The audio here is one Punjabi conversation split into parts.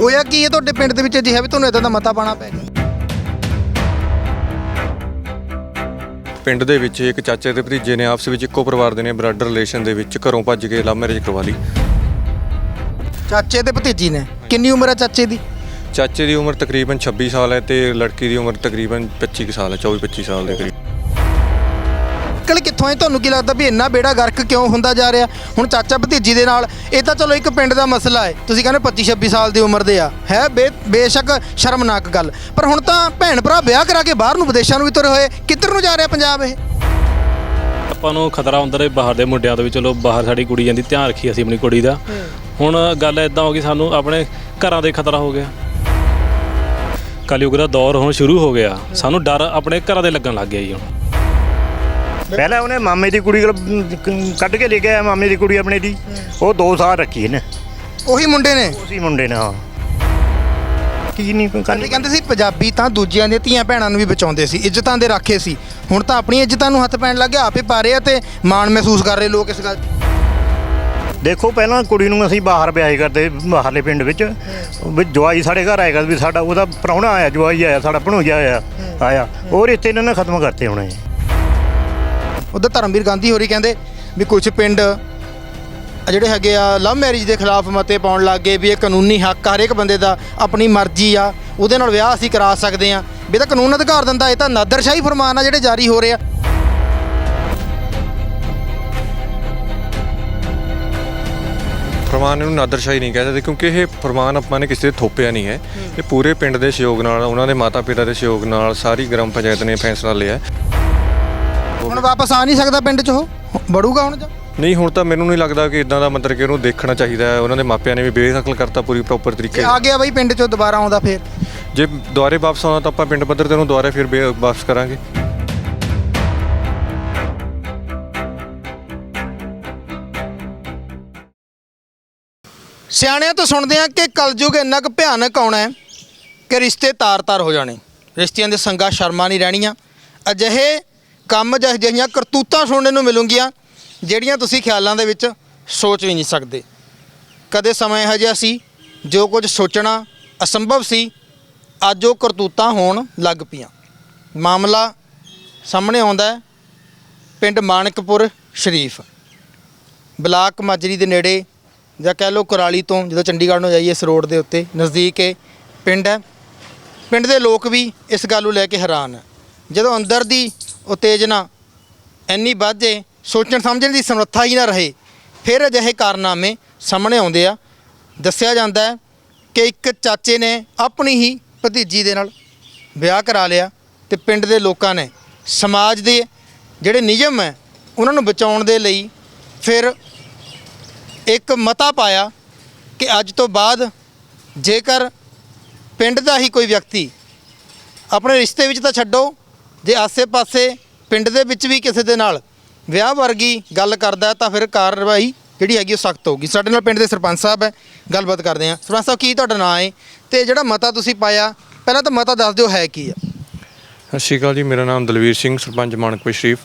ਹੋਇਆ ਕੀ ਇਹ ਤੁਹਾਡੇ ਪਿੰਡ ਦੇ ਵਿੱਚ ਅਜਿਹਾ ਵੀ ਤੁਹਾਨੂੰ ਇਦਾਂ ਦਾ ਮਤਾ ਪਾਣਾ ਪੈ ਗਿਆ? ਪਿੰਡ ਦੇ ਵਿੱਚ ਇੱਕ ਚਾਚੇ ਤੇ ਭਤੀਜੇ ਨੇ ਆਪਸ ਵਿੱਚ ਇੱਕੋ ਪਰਿਵਾਰ ਦੇ ਨੇ ਬਲੱਡ ਰਿਲੇਸ਼ਨ ਦੇ ਵਿੱਚ ਘਰੋਂ ਭੱਜ ਕੇ ਲਵ ਮੈਰਿਜ ਕਰਵਾ ਲਈ। ਚਾਚੇ ਤੇ ਭਤੀਜੀ ਨੇ? ਕਿੰਨੀ ਉਮਰ ਹੈ ਚਾਚੇ ਦੀ? ਚਾਚੇ ਦੀ ਉਮਰ ਤਕਰੀਬਨ 26 ਸਾਲ ਹੈ ਤੇ ਲੜਕੀ ਦੀ ਉਮਰ ਤਕਰੀਬਨ 25 ਕੁ ਸਾਲ ਹੈ 24 25 ਸਾਲ ਦੇ ਕਰੀਬ। ਨਿਕਲ ਕਿੱਥੋਂ ਹੈ ਤੁਹਾਨੂੰ ਕੀ ਲੱਗਦਾ ਵੀ ਇੰਨਾ ਬੇੜਾ ਗਰਕ ਕਿਉਂ ਹੁੰਦਾ ਜਾ ਰਿਹਾ? ਹੁਣ ਚਾਚਾ ਭਤੀਜੀ ਦੇ ਨਾਲ ਇਹ ਤਾਂ ਚਲੋ ਇੱਕ ਪਿੰਡ ਦਾ ਮਸਲਾ ਹੈ। ਤੁਸੀਂ ਕਹਿੰਦੇ 25 26 ਸਾਲ ਦੀ ਉਮਰ ਦੇ ਆ। ਹੈ ਬੇ- ਬੇਸ਼ੱਕ ਸ਼ਰਮਨਾਕ ਗੱਲ। ਪਰ ਹੁਣ ਤਾਂ ਭੈਣ ਭਰਾ ਵਿਆਹ ਕਰਾ ਕੇ ਬਾਹਰ ਨੂੰ ਵਿਦੇਸ਼ਾਂ ਨੂੰ ਵੀ ਤੁਰੇ ਹੋਏ। ਕਿੱਧਰ ਨੂੰ ਜਾ ਰਿਹਾ ਪੰਜਾਬ ਇਹ? ਆਪਾਂ ਨੂੰ ਖਤਰਾ ਹੁੰਦਾ ਰਹੇ ਬਾਹਰ ਦੇ ਮੁੰਡਿਆਂ ਤੋਂ ਵੀ ਚਲੋ ਬਾਹਰ ਸਾਡੀ ਕੁੜੀ ਜਾਂਦੀ ਧਿਆਨ ਰੱਖੀ ਅਸੀਂ ਆਪਣੀ ਕੁੜੀ ਦਾ। ਹੁਣ ਗੱਲ ਇਦਾਂ ਹੋ ਗਈ ਸਾਨੂੰ ਆਪਣੇ ਘਰਾਂ ਦੇ ਖਤਰਾ ਹੋ ਗਿਆ। ਕਲਯੁਗ ਦਾ ਦੌਰ ਹੁਣ ਸ਼ੁਰੂ ਹੋ ਗਿਆ। ਸਾਨੂੰ ਡਰ ਆਪਣੇ ਘਰਾਂ ਦੇ ਲੱਗਣ ਲੱਗ ਗਿਆ ਜੀ ਹੁਣ। ਪਹਿਲਾਂ ਉਹਨੇ ਮਾਮੇ ਦੀ ਕੁੜੀ ਕੋਲ, ਕੱਢ ਕੇ ਲੈ ਕੇ ਆਇਆ ਮਾਮੇ ਦੀ ਕੁੜੀ ਆਪਣੇ ਦੀ। ਉਹ 2 ਸਾਲ ਰੱਖੀ ਇਹਨੇ। ਉਹੀ ਮੁੰਡੇ ਨੇ? ਉਸੇ ਮੁੰਡੇ ਨੇ ਹਾਂ। ਕੀ ਨਹੀਂ ਕਰਨੀ ਕਹਿੰਦੇ ਸੀ ਪੰਜਾਬੀ ਤਾਂ ਦੂਜਿਆਂ ਦੀਆਂ ਧੀਆਂ ਭੈਣਾਂ ਨੂੰ ਵੀ ਬਚਾਉਂਦੇ ਸੀ ਇੱਜ਼ਤਾਂ ਦੇ ਰਾਖੇ ਸੀ। ਹੁਣ ਤਾਂ ਆਪਣੀਆਂ ਇੱਜ਼ਤਾਂ ਨੂੰ ਹੱਥ ਪੈਣ ਲੱਗ ਗਿਆ ਆਪੇ ਪਾ ਰਹੇ ਆ ਤੇ ਮਾਣ ਮਹਿਸੂਸ ਕਰ ਰਹੇ ਲੋਕ ਇਸ ਗੱਲ 'ਚ। ਦੇਖੋ ਪਹਿਲਾਂ ਕੁੜੀ ਨੂੰ ਅਸੀਂ ਬਾਹਰ ਵਿਆਹ ਕਰਦੇ ਬਾਹਰਲੇ ਪਿੰਡ ਵਿੱਚ। ਵੀ ਜਵਾਈ ਸਾਡੇ ਘਰ ਆਏਗਾ ਵੀ ਸਾਡਾ ਉਹਦਾ ਪ੍ਰਾਹੁਣਾ ਆਇਆ ਜਵਾਈ ਆਇਆ ਸਾਡਾ ਭਣੋਜਾ ਆਇਆ ਆਇਆ। ਉਹ ਰਿਸ਼ਤੇ ਇਹਨਾਂ ਨੇ ਖਤਮ ਕਰਤੇ ਹੋਣੇ। ਉਧਰ ਧਰਮਵੀਰ ਗਾਂਧੀ ਹੋਰੀ ਕਹਿੰਦੇ ਵੀ ਕੁਝ ਪਿੰਡ ਜਿਹੜੇ ਹੈਗੇ ਆ ਲਵ ਮੈਰਿਜ ਦੇ ਖਿਲਾਫ ਮਤੇ ਪਾਉਣ ਲੱਗ ਗਏ ਵੀ ਇਹ ਕਾਨੂੰਨੀ ਹੱਕ ਆ, ਹਰ ਇੱਕ ਬੰਦੇ ਦਾ ਆਪਣੀ ਮਰਜ਼ੀ ਆ ਉਹਦੇ ਨਾਲ ਵਿਆਹ ਅਸੀਂ ਕਰਾ ਸਕਦੇ ਆ। ਵੀ ਇਹ ਤਾਂ ਕਾਨੂੰਨ ਅਧਿਕਾਰ ਦਿੰਦਾ ਇਹ ਤਾਂ ਨਾਦਰਸ਼ਾਹੀ ਫਰਮਾਨ ਆ ਜਿਹੜੇ ਜਾਰੀ ਹੋ ਰਹੇ ਆ। ਫਰਮਾਨ ਨੂੰ ਨਾਦਰਸ਼ਾਹੀ ਨਹੀਂ ਕਹਿ ਸਕਦੇ ਕਿਉਂਕਿ ਇਹ ਫਰਮਾਨ ਆਪਾਂ ਨੇ ਕਿਸੇ ਦੇ ਥੋਪਿਆ ਨਹੀਂ ਹੈ। ਇਹ ਪੂਰੇ ਪਿੰਡ ਦੇ ਸਹਿਯੋਗ ਨਾਲ ਉਹਨਾਂ ਦੇ ਮਾਤਾ ਪਿਤਾ ਦੇ ਸਹਿਯੋਗ ਨਾਲ ਸਾਰੀ ਗ੍ਰਾਮ ਪੰਚਾਇਤ ਨੇ ਫੈਸਲਾ ਲਿਆ ਹੈ। ਹੁਣ ਵਾਪਸ ਆ ਨਹੀਂ ਸਕਦਾ ਪਿੰਡ 'ਚ ਉਹ? ਬੜੂਗਾ ਹੁਣ ਜਾਂ? ਨਹੀਂ ਹੁਣ ਤਾਂ ਮੈਨੂੰ ਨਹੀਂ ਲੱਗਦਾ ਕਿ ਇਦਾਂ ਦਾ ਮਤਲਬ ਕਿ ਉਹਨੂੰ ਦੇਖਣਾ ਚਾਹੀਦਾ ਹੈ। ਉਹਨਾਂ ਦੇ ਮਾਪਿਆਂ ਨੇ ਵੀ ਬੇਦਖਲ ਕਰਤਾ ਪੂਰੀ ਪ੍ਰੋਪਰ ਤਰੀਕੇ ਜੇ ਆ ਗਿਆ ਬਈ ਪਿੰਡ 'ਚੋਂ ਦੁਬਾਰਾ ਆਉਂਦਾ ਫੇਰ। ਜੇ ਦੁਬਾਰੇ ਵਾਪਸ ਆਉਣਾ ਤਾਂ ਆਪਾਂ ਪਿੰਡ ਪੱਧਰ ਤੇ ਉਹਨੂੰ ਦੁਬਾਰੇ ਫਿਰ ਬੇ- ਵਾਪਸ ਕਰਾਂਗੇ। ਸਿਆਣਿਆਂ ਤੋਂ ਸੁਣਦੇ ਆ ਕਿ ਕਲਯੁਗ ਇੰਨਾ ਕੁ ਭਿਆਨਕ ਆਉਣਾ ਹੈ ਕਿ ਰਿਸ਼ਤੇ ਤਾਰ-ਤਾਰ ਹੋ ਜਾਣੇ। ਰਿਸ਼ਤਿਆਂ ਦੇ ਸੰਗਾ ਸ਼ਰਮਾਂ ਨਹੀਂ ਰਹਿਣੀਆਂ। ਅਜਿਹੇ ਕੰਮ ਜਾਂ ਅਜਿਹੀਆਂ ਕਰਤੂਤਾਂ ਸੁਣਨ ਨੂੰ ਮਿਲੂਗੀਆਂ, ਜਿਹੜੀਆਂ ਤੁਸੀਂ ਖਿਆਲਾਂ ਦੇ ਵਿੱਚ ਸੋਚ ਵੀ ਨਹੀਂ ਸਕਦੇ। ਕਦੇ ਸਮਾਂ ਇਹੋ ਜਿਹਾ ਸੀ, ਜੋ ਕੁਝ ਸੋਚਣਾ ਅਸੰਭਵ ਸੀ, ਅੱਜ ਉਹ ਕਰਤੂਤਾਂ ਹੋਣ ਲੱਗ ਪਈਆਂ। ਮਾਮਲਾ ਸਾਹਮਣੇ ਆਉਂਦਾ ਹੈ, ਪਿੰਡ ਮਾਨਕਪੁਰ ਸ਼ਰੀਫ। ਬਲਾਕ ਮਾਜਰੀ ਦੇ ਨੇੜੇ, ਜਾਂ ਕਹਿ ਲਓ ਕੁਰਾਲੀ ਤੋਂ ਜਦੋਂ ਚੰਡੀਗੜ੍ਹ ਨੂੰ ਜਾਈਏ ਇਸ ਰੋਡ ਦੇ ਉੱਤੇ, ਨਜ਼ਦੀਕ ਇਹ ਪਿੰਡ ਹੈ। ਪਿੰਡ ਦੇ ਲੋਕ ਵੀ ਇਸ ਗੱਲ ਨੂੰ ਲੈ ਕੇ ਹੈਰਾਨ ਹੈ। ਜਦੋਂ ਅੰਦਰ ਦੀ ਉਤੇਜਨਾ ਇੰਨੀ ਵੱਧ ਜੇ, ਸੋਚਣ ਸਮਝਣ ਦੀ ਸਮਰੱਥਾ ਹੀ ਨਾ ਰਹੇ। ਫਿਰ ਅਜਿਹੇ ਕਾਰਨਾਮੇ ਸਾਹਮਣੇ ਆਉਂਦੇ ਆ। ਦੱਸਿਆ ਜਾਂਦਾ ਹੈ ਕਿ ਇੱਕ ਚਾਚੇ ਨੇ ਆਪਣੀ ਹੀ ਭਤੀਜੀ ਦੇ ਨਾਲ ਵਿਆਹ ਕਰਾ ਲਿਆ ਤੇ ਪਿੰਡ ਦੇ ਲੋਕਾਂ ਨੇ, ਸਮਾਜ ਦੇ ਜਿਹੜੇ ਨਿਯਮ ਹੈ, ਉਹਨਾਂ ਨੂੰ ਬਚਾਉਣ ਦੇ ਲਈ ਫਿਰ ਇੱਕ ਮਤਾ ਪਾਇਆ ਕਿ ਅੱਜ ਤੋਂ ਬਾਅਦ ਜੇਕਰ ਪਿੰਡ ਦਾ ਹੀ ਕੋਈ ਵਿਅਕਤੀ ਆਪਣੇ ਰਿਸ਼ਤੇ ਵਿੱਚ ਤਾਂ ਛੱਡੋ ਜੇ ਆਸੇ-ਪਾਸੇ ਪਿੰਡ ਦੇ ਵਿੱਚ ਵੀ ਕਿਸੇ ਦੇ ਨਾਲ ਵਿਆਹ ਵਰਗੀ ਗੱਲ ਕਰਦਾ ਤਾਂ ਫਿਰ ਕਾਰਵਾਈ ਜਿਹੜੀ ਹੈਗੀ ਉਹ ਸਖਤ ਹੋਊਗੀ। ਸਾਡੇ ਨਾਲ ਪਿੰਡ ਦੇ ਸਰਪੰਚ ਸਾਹਿਬ ਹੈ ਗੱਲਬਾਤ ਕਰਦੇ ਹਾਂ। ਸਰਪੰਚ ਸਾਹਿਬ ਕੀ ਤੁਹਾਡਾ ਨਾਂ ਹੈ? ਤੇ ਜਿਹੜਾ ਮਤਾ ਤੁਸੀਂ ਪਾਇਆ ਪਹਿਲਾਂ ਤਾਂ ਮਤਾ ਦੱਸ ਦਿਓ ਹੈ ਕੀ ਆ? ਸਤਿ ਸ਼੍ਰੀ ਅਕਾਲ ਜੀ ਮੇਰਾ ਨਾਮ ਦਲਵੀਰ ਸਿੰਘ ਸਰਪੰਚ ਮਾਨਕਪੁਰ ਸ਼ਰੀਫ।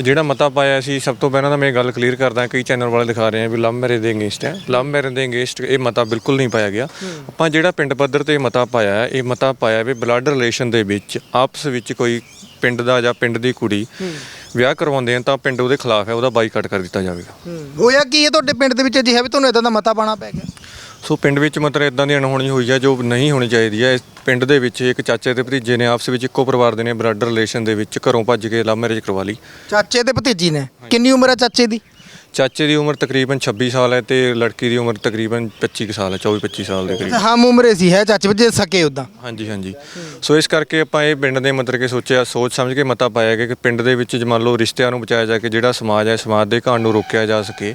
ਜਿਹੜਾ ਮਤਾ ਪਾਇਆ ਸੀ ਸਭ ਤੋਂ ਪਹਿਲਾਂ ਤਾਂ ਮੈਂ ਇਹ ਗੱਲ ਕਲੀਅਰ ਕਰਦਾ ਕਈ ਚੈਨਲ ਵਾਲੇ ਦਿਖਾ ਰਹੇ ਆ ਵੀ ਲਵ ਮੈਰਿਜ ਦੇ ਅਗੇਂਸਟ ਹੈ। ਲਵ ਮੈਰਿਜ ਦੇ ਅਗੇਂਸਟ ਇਹ ਮਤਾ ਬਿਲਕੁਲ ਨਹੀਂ ਪਾਇਆ ਗਿਆ। ਆਪਾਂ ਜਿਹੜਾ ਪਿੰਡ ਪੱਧਰ ਤੇ ਮਤਾ ਪਾਇਆ ਹੈ, ਇਹ ਮਤਾ ਪਾਇਆ ਵੀ ਬਲੱਡ ਰਿਲੇਸ਼ਨ ਦੇ ਵਿੱਚ ਆਪਸ ਵਿੱਚ ਕੋਈ ਪਿੰਡ ਦਾ ਜਾਂ ਪਿੰਡ ਦੀ ਕੁੜੀ ਵਿਆਹ ਕਰਵਾਉਂਦੇ ਆ ਤਾਂ ਪਿੰਡ ਉਹਦੇ ਖਿਲਾਫ ਹੈ ਉਹਦਾ ਬਾਈਕਾਟ ਕਰ ਦਿੱਤਾ ਜਾਵੇਗਾ। ਹੋਇਆ ਕੀ ਇਹ ਤੁਹਾਡੇ ਪਿੰਡ ਦੇ ਵਿੱਚ ਅਜਿਹਾ ਵੀ ਤੁਹਾਨੂੰ ਇਦਾਂ ਦਾ ਮਤਾ ਪਾਣਾ ਪੈ ਗਿਆ? ਸੋ ਪਿੰਡ ਵਿੱਚ ਮਤਲਬ ਇਦਾਂ ਦੀ ਅਣਹੋਣੀ ਹੋਈ ਹੈ ਜੋ ਨਹੀਂ ਹੋਣੀ ਚਾਹੀਦੀ ਹੈ। ਇਸ ਪਿੰਡ ਦੇ ਵਿੱਚ ਇੱਕ ਚਾਚੇ ਤੇ ਭਤੀਜੇ ਨੇ ਆਪਸ ਵਿੱਚ ਇੱਕੋ ਪਰਿਵਾਰ ਦੇ ਨੇ ਬਲੱਡ ਰਿਲੇਸ਼ਨ ਦੇ ਵਿੱਚ ਘਰੋਂ ਭੱਜ ਕੇ ਲਵ ਮੈਰਿਜ ਕਰਵਾ ਲਈ। ਚਾਚੇ ਤੇ ਭਤੀਜੀ ਨੇ? ਕਿੰਨੀ ਉਮਰ ਹੈ ਚਾਚੇ ਦੀ? ਚਾਚੇ ਦੀ ਉਮਰ ਤਕਰੀਬਨ 26 ਸਾਲ ਹੈ ਤੇ ਲੜਕੀ ਦੀ ਉਮਰ ਤਕਰੀਬਨ 25 ਕੁ ਸਾਲ ਹੈ 24 25 ਸਾਲ ਦੇ ਕਰੀਬ। ਹਮ ਉਮਰੇ ਸੀ ਹੈ ਚਾਚੇ ਵਿੱਚ ਸਕੇ ਉਦਾਂ ਹਾਂਜੀ ਹਾਂਜੀ। ਸੋ ਇਸ ਕਰਕੇ ਆਪਾਂ ਇਹ ਪਿੰਡ ਦੇ ਮਤਲਬ ਕਿ ਸੋਚਿਆ ਸੋਚ ਸਮਝ ਕੇ ਮਤਾ ਪਾਇਆ ਗਿਆ ਕਿ ਪਿੰਡ ਦੇ ਵਿੱਚ ਜੇ ਮੰਨ ਲਓ ਰਿਸ਼ਤਿਆਂ ਨੂੰ ਬਚਾਇਆ ਜਾ ਕੇ ਜਿਹੜਾ ਸਮਾਜ ਹੈ ਸਮਾਜ ਦੇ ਘਾਣ ਨੂੰ ਰੋਕਿਆ ਜਾ ਸਕੇ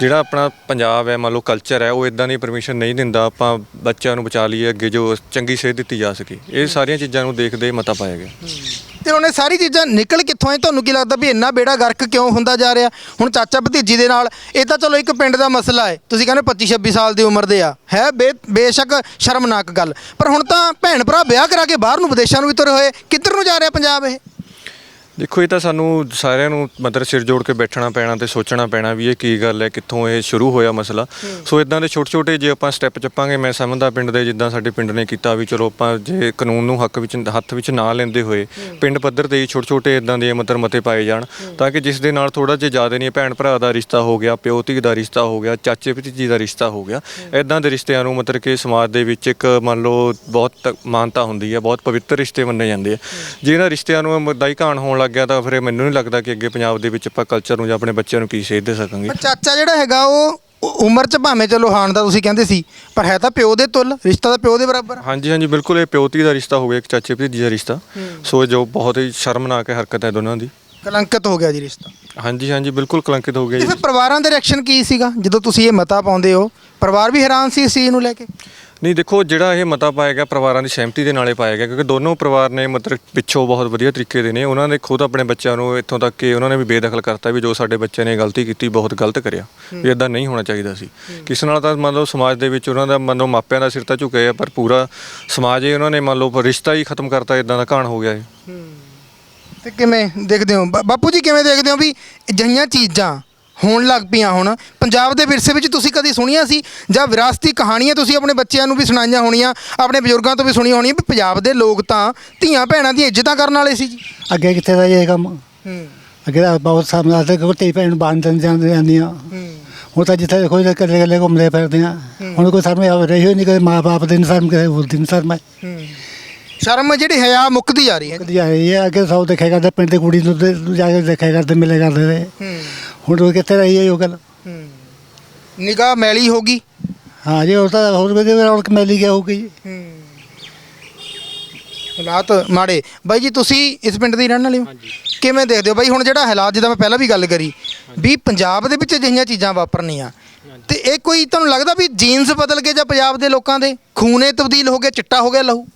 ਜਿਹੜਾ ਆਪਣਾ ਪੰਜਾਬ ਹੈ ਮੰਨ ਲਓ ਕਲਚਰ ਹੈ ਉਹ ਇਦਾਂ ਦੀ ਪਰਮਿਸ਼ਨ ਨਹੀਂ ਦਿੰਦਾ ਆਪਾਂ ਬੱਚਿਆਂ ਨੂੰ ਬਚਾ ਲਈਏ ਅੱਗੇ ਜੋ ਚੰਗੀ ਸੇਧ ਦਿੱਤੀ ਜਾ ਸਕੇ। ਇਹ ਸਾਰੀਆਂ ਚੀਜ਼ਾਂ ਨੂੰ ਦੇਖਦੇ ਮਤਾ ਪਾਇਆ ਗਿਆ। ਤੇ ਉਹਨੇ ਸਾਰੀ ਚੀਜ਼ਾਂ ਨਿਕਲ ਕਿੱਥੋਂ ਆਏ ਤੁਹਾਨੂੰ ਕੀ ਲੱਗਦਾ ਵੀ ਇੰਨਾ ਬੇੜਾ ਗਰਕ ਕਿਉਂ ਹੁੰਦਾ ਜਾ ਰਿਹਾ? ਹੁਣ ਚਾਚਾ ਭਤੀਜੀ ਦੇ ਨਾਲ, ਇਹ ਤਾਂ ਚਲੋ ਇੱਕ ਪਿੰਡ ਦਾ ਮਸਲਾ ਹੈ। ਤੁਸੀਂ ਕਹਿੰਦੇ 25 26 ਸਾਲ ਦੀ ਉਮਰ ਦੇ ਆ। ਹੈ ਬੇ, ਬੇਸ਼ੱਕ ਸ਼ਰਮਨਾਕ ਗੱਲ। ਪਰ ਹੁਣ ਤਾਂ ਭੈਣ ਭਰਾ ਵਿਆਹ ਕਰਾ ਕੇ ਬਾਹਰ ਨੂੰ ਵਿਦੇਸ਼ਾਂ ਨੂੰ ਵੀ ਤੁਰੇ ਹੋਏ। ਕਿੱਧਰ ਨੂੰ ਜਾ ਰਿਹਾ ਪੰਜਾਬ ਇਹ? ਦੇਖੋ ਇਹ ਤਾਂ ਸਾਨੂੰ ਸਾਰਿਆਂ ਨੂੰ ਮਤਲਬ ਸਿਰ ਜੋੜ ਕੇ ਬੈਠਣਾ ਪੈਣਾ ਤੇ ਸੋਚਣਾ ਪੈਣਾ ਵੀ ਇਹ ਕੀ ਗੱਲ ਹੈ ਕਿੱਥੋਂ ਇਹ ਸ਼ੁਰੂ ਹੋਇਆ ਮਸਲਾ। ਸੋ ਇਦਾਂ ਦੇ ਛੋਟੇ ਛੋਟੇ ਜੇ ਆਪਾਂ ਸਟੈਪ ਚੱਪਾਂਗੇ ਮੈਂ ਸਮਝਦਾ ਪਿੰਡ ਦੇ ਜਿੱਦਾਂ ਸਾਡੇ ਪਿੰਡ ਨੇ ਕੀਤਾ ਵੀ ਚਲੋ ਆਪਾਂ ਜੇ ਕਾਨੂੰਨ ਨੂੰ ਹੱਕ ਵਿੱਚ ਹੱਥ ਵਿੱਚ ਨਾ ਲੈਂਦੇ ਹੋਏ ਪਿੰਡ ਪੱਧਰ ਤੇ ਹੀ ਛੋਟੇ ਛੋਟੇ ਇਦਾਂ ਦੇ ਮਤਲਬ ਮਤੇ ਪਾਏ ਜਾਣ ਤਾਂ ਕਿ ਜਿਸ ਦੇ ਨਾਲ ਥੋੜਾ ਜਿਹਾ ਜ਼ਿਆਦਾ ਨਹੀਂ ਭੈਣ ਭਰਾ ਦਾ ਰਿਸ਼ਤਾ ਹੋ ਗਿਆ ਪਿਓ ਧੀ ਦਾ ਰਿਸ਼ਤਾ ਹੋ ਗਿਆ ਚਾਚੇ ਭਤੀਜੀ ਦਾ ਰਿਸ਼ਤਾ ਹੋ ਗਿਆ ਇਦਾਂ ਦੇ ਰਿਸ਼ਤਿਆਂ ਨੂੰ ਮਤਲਬ ਕਿ ਸਮਾਜ ਦੇ ਵਿੱਚ ਇੱਕ ਮੰਨ ਲਓ ਬਹੁਤ ਮਾਨਤਾ ਹੁੰਦੀ ਹੈ ਬਹੁਤ ਪਵਿੱਤਰ ਰਿਸ਼ਤੇ ਮੰਨੇ ਜਾਂਦੇ ਆ। ਜੇ ਇਹਨਾਂ ਰਿਸ਼ਤਿਆਂ ਨੂੰ ਮਦਾਈ ਘਾਣ ਹੋਣ ਲੱਗ ਗਿਆ ਤਾਂ ਫਿਰ ਮੈਨੂੰ ਨਹੀਂ ਲੱਗਦਾ ਕਿ ਅੱਗੇ ਪੰਜਾਬ ਦੇ ਵਿੱਚ ਆਪਾਂ ਕਲਚਰ ਨੂੰ ਜਾਂ ਆਪਣੇ ਬੱਚਿਆਂ ਨੂੰ ਕੀ ਸੇਧ ਦੇ ਸਕਾਂਗੇ ਪਰ ਚਾਚਾ ਜਿਹੜਾ ਹੈਗਾ ਉਹ ਉ- ਉਮਰ 'ਚ ਭਾਵੇਂ ਚਲੋ ਹਾਣ ਦਾ ਤੁਸੀਂ ਕਹਿੰਦੇ ਸੀ ਪਰ ਹੈ ਤਾਂ ਪਿਓ ਦੇ ਤੁੱਲ ਰਿਸ਼ਤਾ ਤਾਂ ਪਿਓ ਦੇ ਬਰਾਬਰ। ਹਾਂਜੀ ਹਾਂਜੀ ਬਿਲਕੁਲ ਇਹ ਪਿਓਤੀ ਦਾ ਰਿਸ਼ਤਾ ਹੋ ਗਿਆ ਇੱਕ ਚਾਚੇ ਭਤੀਜੀ ਦਾ ਰਿਸ਼ਤਾ। ਸੋ ਜੋ ਬਹੁਤ ਹੀ ਸ਼ਰਮਨਾਕ ਹੈ ਹਰਕਤ ਹੈ ਦੋਨਾਂ ਦੀ। ਕਲੰਕਿਤ ਹੋ ਗਿਆ ਜੀ ਰਿਸ਼ਤਾ। ਹਾਂਜੀ ਹਾਂਜੀ ਬਿਲਕੁਲ ਕਲੰਕਿਤ ਹੋ ਗਿਆ ਤੇ ਜੀ। ਫਿਰ ਪਰਿਵਾਰਾਂ ਦੇ ਰਿਐਕਸ਼ਨ ਕੀ ਸੀਗਾ? ਜਦੋਂ ਤੁਸੀਂ ਇਹ ਮਤਾ ਪਾਉਂਦੇ ਹੋ ਪਰਿਵਾਰ ਵੀ ਹੈਰਾਨ ਸੀ ਇਸ ਚੀਜ਼ ਨੂੰ ਲੈ ਕੇ? ਨਹੀਂ, ਦੇਖੋ, ਜਿਹੜਾ ਇਹ ਮਤਾ ਪਾਇਆ ਗਿਆ, ਪਰਿਵਾਰਾਂ ਦੀ ਸਹਿਮਤੀ ਦੇ ਨਾਲੇ ਪਾਇਆ ਗਿਆ, ਕਿਉਂਕਿ ਦੋਨੋਂ ਪਰਿਵਾਰ ਨੇ ਮਤਲਬ ਪਿੱਛੋਂ ਬਹੁਤ ਵਧੀਆ ਤਰੀਕੇ ਦੇ ਨੇ। ਉਹਨਾਂ ਨੇ ਖੁਦ ਆਪਣੇ ਬੱਚਿਆਂ ਨੂੰ ਇੱਥੋਂ ਤੱਕ ਕਿ ਉਹਨਾਂ ਨੇ ਵੀ ਬੇਦਖਲ ਕਰਤਾ ਵੀ ਜੋ ਸਾਡੇ ਬੱਚੇ ਨੇ ਗਲਤੀ ਕੀਤੀ, ਬਹੁਤ ਗਲਤ ਕਰਿਆ, ਵੀ ਇਦਾਂ ਨਹੀਂ ਹੋਣਾ ਚਾਹੀਦਾ ਸੀ। ਕਿਸ ਨਾਲ ਤਾਂ ਮੰਨ ਲਓ ਸਮਾਜ ਦੇ ਵਿੱਚ ਉਹਨਾਂ ਦਾ ਮੰਨ ਲਓ ਮਾਪਿਆਂ ਦਾ ਸਿਰ ਤਾਂ ਝੁਕਿਆ ਪਰ ਪੂਰਾ ਸਮਾਜ ਹੀ ਉਹਨਾਂ ਨੇ ਮੰਨ ਲਓ ਰਿਸ਼ਤਾ ਹੀ ਖਤਮ ਕਰਤਾ ਇਦਾਂ ਦਾ ਕਹਾਣ ਹੋ ਗਿਆ ਇਹ। ਤੇ ਕਿਵੇਂ ਦੇਖਦੇ ਹੋ? ਬਾ- ਬਾਪੂ ਜੀ ਕਿਵੇਂ ਦੇਖਦੇ ਹੋ ਵੀ ਅਜਿਹੀਆਂ ਚੀਜ਼ਾਂ ਹੋਣ ਲੱਗ ਪਈਆਂ ਹੁਣ। ਪੰਜਾਬ ਦੇ ਵਿਰਸੇ ਵਿੱਚ ਤੁਸੀਂ ਕਦੀ ਸੁਣੀਆਂ ਸੀ? ਜਾਂ ਵਿਰਾਸਤੀ ਕਹਾਣੀਆਂ ਤੁਸੀਂ ਆਪਣੇ ਬੱਚਿਆਂ ਨੂੰ ਵੀ ਸੁਣਾਈਆਂ ਹੋਣੀਆਂ ਆਪਣੇ ਬਜ਼ੁਰਗਾਂ ਤੋਂ ਵੀ ਸੁਣੀਆਂ ਹੋਣੀਆਂ ਵੀ ਪੰਜਾਬ ਦੇ ਲੋਕ ਤਾਂ ਧੀਆਂ ਭੈਣਾਂ ਦੀਆਂ ਇੱਜ਼ਤਾਂ ਕਰਨ ਵਾਲੇ ਸੀ ਜੀ? ਅੱਗੇ ਕਿੱਥੇ ਦਾ ਇਹ ਕੰਮ? ਹੂੰ। ਅੱਗੇ ਤਾਂ ਬਹੁਤ ਸਾਹਮਣੇ ਆਤੇ ਕਿ ਧੀ ਭੈਣ ਬਾਣ ਜਾਂਦੇ ਜਾਂਦੀਆਂ ਹੂੰ। ਹੁਣ ਤਾਂ ਜਿੱਥੇ ਕੋਈ ਇਕੱਲੇ ਇਕੱਲੇ ਘੁੰਮਦੇ ਫਿਰਦੇ ਆ। ਹੁਣ ਕੋਈ ਸ਼ਰਮ ਆ ਰਹੀ ਹੋਈ ਨਹੀਂ ਕਿ ਮਾਂ ਬਾਪ ਦੇ ਇਨਸਾਨ ਕਿਸੇ ਬੋਲਦੀ ਨਹੀਂ ਸ਼ਰਮ ਹੈ ਹੂੰ। ਸ਼ਰਮ ਜਿਹੜੀ ਹਯਾ ਮੁੱਕਦੀ ਜਾ ਰਹੀ ਹੈ। ਕਦੀ ਆਈ ਹੈ ਅੱਗੇ ਸੌ ਦੇਖਿਆ ਕਰਦੇ ਪਿੰਡ ਦੀ ਕੁੜੀ ਨੂੰ ਤੇ ਜਾ ਕੇ ਦੇਖਿਆ ਕਰਦੇ ਮਿਲੇ ਕਰਦੇ ਰਹੇ ਹੂੰ। ਹੁਣ ਉਹ ਕਿੱਥੇ ਰਹੀ ਹੈ ਉਹ ਗੱਲ? ਹੂੰ। ਨਿਗਾਹ ਮੈਲੀ ਹੋਗੀ ਹਾਂ ਜੀ ਉਹ ਤਾਂ ਹੋਰ ਵਧੀਆ ਰੌਣਕ ਮਿਲੀ ਗਿਆ ਹੋਊਗੀ ਜੀ। ਹੂੰ। ਹਾਲਾਤ ਮਾੜੇ। ਬਾਈ ਜੀ ਤੁਸੀਂ ਇਸ ਪਿੰਡ ਦੇ ਹੀ ਰਹਿਣ ਵਾਲੇ ਹੋ? ਕਿਵੇਂ ਦੇਖਦੇ ਹੋ? ਬਾਈ ਹੁਣ ਜਿਹੜਾ ਹਾਲਾਤ ਜਿੱਦਾਂ ਮੈਂ ਪਹਿਲਾਂ ਵੀ ਗੱਲ ਕਰੀ ਵੀ ਪੰਜਾਬ ਦੇ ਵਿੱਚ ਅਜਿਹੀਆਂ ਚੀਜ਼ਾਂ ਵਾਪਰਨੀਆਂ। ਤੇ ਇਹ ਕੋਈ ਤੁਹਾਨੂੰ ਲੱਗਦਾ ਵੀ ਜੀਨਸ ਬਦਲ ਗਏ ਜਾਂ ਪੰਜਾਬ ਦੇ ਲੋਕਾਂ ਦੇ? ਖੂਨੇ ਤਬਦੀਲ ਹੋ ਗਿਆ ਚਿੱਟਾ ਹੋ ਗਿਆ ਲਹੂ?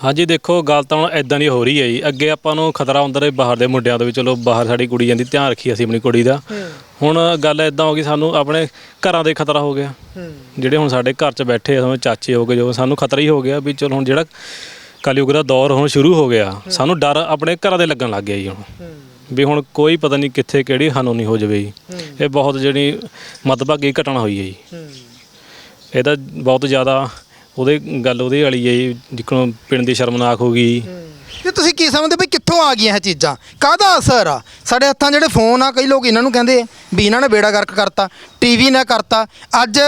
ਹਾਂਜੀ ਦੇਖੋ ਗੱਲ ਤਾਂ ਹੁਣ ਇਦਾਂ ਦੀ ਹੋ ਰਹੀ ਹੈ ਜੀ। ਅੱਗੇ ਆਪਾਂ ਨੂੰ ਖਤਰਾ ਹੁੰਦਾ ਰਿਹਾ ਬਾਹਰ ਦੇ ਮੁੰਡਿਆਂ ਤੋਂ ਵੀ ਚਲੋ ਬਾਹਰ ਸਾਡੀ ਕੁੜੀ ਜਾਂਦੀ ਧਿਆਨ ਰੱਖੀ ਅਸੀਂ ਆਪਣੀ ਕੁੜੀ ਦਾ। ਹੁਣ ਗੱਲ ਇਦਾਂ ਹੋ ਗਈ ਸਾਨੂੰ ਆਪਣੇ ਘਰਾਂ ਦੇ ਖਤਰਾ ਹੋ ਗਿਆ। ਜਿਹੜੇ ਹੁਣ ਸਾਡੇ ਘਰ 'ਚ ਬੈਠੇ ਆ, ਸਾਨੂੰ ਚਾਚੇ ਹੋ ਗਏ ਜੋ ਸਾਨੂੰ ਖਤਰਾ ਹੀ ਹੋ ਗਿਆ ਵੀ ਚਲੋ ਹੁਣ ਜਿਹੜਾ ਕਲਯੁਗ ਦਾ ਦੌਰ ਹੁਣ ਸ਼ੁਰੂ ਹੋ ਗਿਆ ਸਾਨੂੰ ਡਰ ਆਪਣੇ ਘਰਾਂ ਦੇ ਲੱਗਣ ਲੱਗ ਗਿਆ ਜੀ ਹੁਣ। ਵੀ ਹੁਣ ਕੋਈ ਪਤਾ ਨਹੀਂ ਕਿੱਥੇ ਕਿਹੜੀ ਹਾਨੂਨੀ ਹੋ ਜਾਵੇ ਜੀ। ਇਹ ਬਹੁਤ ਜਿਹੜੀ ਮਤਭਾਗੀ ਘਟਨਾ ਹੋਈ ਹੈ ਜੀ। ਇਹ ਤਾਂ ਬਹੁਤ ਜ਼ਿਆਦਾ ਉਹਦੇ ਗੱਲ ਉਹਦੇ ਵਾਲੀ ਹੈ ਜੀ, ਜਿੱਕਣੋਂ ਪਿੰਡ ਦੀ ਸ਼ਰਮਨਾਕ ਹੋ ਗਈ। ਤੇ ਤੁਸੀਂ ਕੀ ਸਮਝਦੇ ਵੀ ਕਿੱਥੋਂ ਆ ਗਈਆਂ ਇਹ ਚੀਜ਼ਾਂ? ਕਾਹਦਾ ਅਸਰ ਆ? ਸਾਡੇ ਹੱਥਾਂ ਜਿਹੜੇ ਫੋਨ ਆ, ਕਈ ਲੋਕ ਇਹਨਾਂ ਨੂੰ ਕਹਿੰਦੇ ਆ ਵੀ ਇਹਨਾਂ ਨੇ ਬੇੜਾ ਗਰਕ ਕਰਤਾ, ਟੀਵੀ ਨੇ ਕਰਤਾ। ਅੱਜ